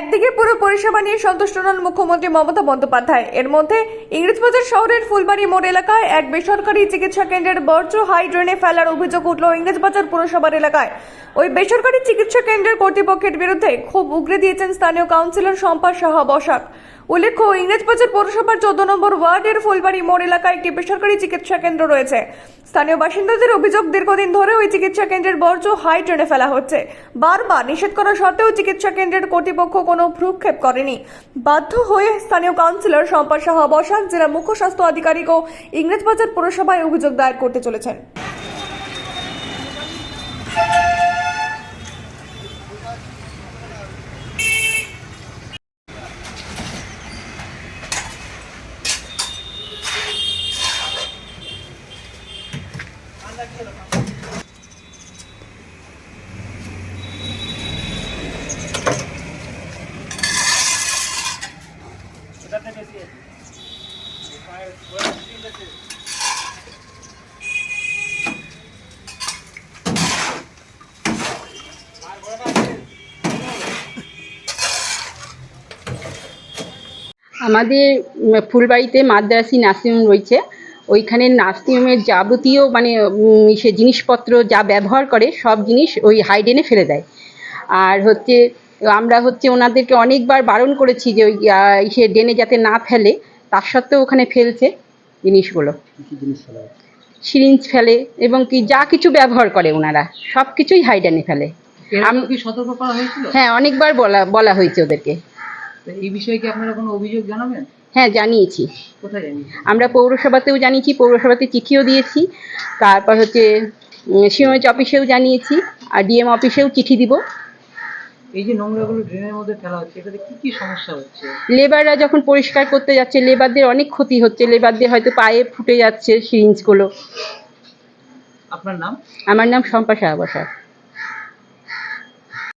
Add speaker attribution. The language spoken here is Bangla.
Speaker 1: একদিকে পুরো পরিষেবা নিয়ে সন্তুষ্ট নন মুখ্যমন্ত্রী মমতা বন্দ্যোপাধ্যায়। এর মধ্যে ইংরেজবাজার শহরের ফুলবাড়ি মোড় এলাকায় এক বেসরকারি চিকিৎসা কেন্দ্রের বর্জ্য হাই ড্রেনে ফেলার অভিযোগ উঠল ইংরেজবাজার পুরসভার এলাকায়। ওই বেসরকারি চিকিৎসা কেন্দ্রের কর্তৃপক্ষের বিরুদ্ধে খুব উগরে দিয়েছেন স্থানীয় কাউন্সিলর শম্পা সাহা বসাক। উল্লেখ্য, ইংরেজবাজার পৌরসভার চোদ্দ নম্বর ওয়ার্ডের ফুলবাড়ি মোড় এলাকায় একটি বেসরকারি চিকিৎসা কেন্দ্র রয়েছে। স্থানীয় বাসিন্দাদের অভিযোগ, দীর্ঘদিন ধরে ওই চিকিৎসা কেন্দ্রের বর্জ্য হাই ট্রেনে ফেলা হচ্ছে। বারবার নিষেধ করা সত্ত্বেও চিকিৎসা কেন্দ্রের কর্তৃপক্ষ কোনো ভ্রুক্ষেপ করেনি। বাধ্য হয়ে স্থানীয় কাউন্সিলর শম্পা সাহা বসাক জেলা মুখ্য স্বাস্থ্য আধিকারিক ও ইংরেজবাজার পুরসভায় অভিযোগ দায়ের করতে চলেছেন।
Speaker 2: আমাদের ফুলবাড়িতে মাদ্রাসি নার্সিংহোম রয়েছে। ওইখানে নার্সিংহোমের যাবতীয় মানে সে জিনিসপত্র যা ব্যবহার করে সব জিনিস ওই হাইডেনে ফেলে দেয়। আর হচ্ছে আমরা হচ্ছে ওনাদেরকে অনেকবার বারণ করেছি যে ওই সে ডেনে যাতে না ফেলে তার সত্ত্বেও ওখানে ফেলছে জিনিসগুলো। সিরিঞ্জ ফেলে এবং কি যা কিছু ব্যবহার করে ওনারা সব কিছুই হাইডানে ফেলে।
Speaker 3: এর আগেও
Speaker 2: আম-
Speaker 3: কি সতর্ক করা হয়েছিল?
Speaker 2: হ্যাঁ অনেকবার বলা বলা হয়েছে ওদেরকে।
Speaker 3: এই বিষয়ে কি আপনারা কোনো অভিযোগ জানাবেন?
Speaker 2: হ্যাঁ জানিয়েছি।
Speaker 3: কোথায় জানি
Speaker 2: আমরা পৌরসভাতেও জানিয়েছি পৌরসভাতে চিঠিও দিয়েছি তারপর হচ্ছে সিওএচ অফিসেও জানিয়েছি আর ডিএম অফিসেও চিঠি দিব।
Speaker 3: এই যে নোংরাগুলো ড্রেনের মধ্যে ফেলা হচ্ছে এটাতে কি কি সমস্যা হচ্ছে?
Speaker 2: লেবাররা যখন পরিষ্কার করতে যাচ্ছে লেবারদের অনেক ক্ষতি হচ্ছে। লেবারদের হয়তো পায়ে ফুটে যাচ্ছে সিরিঞ্জগুলো
Speaker 3: আপনার নাম?
Speaker 2: আমার নাম শম্পা সাহা বসাক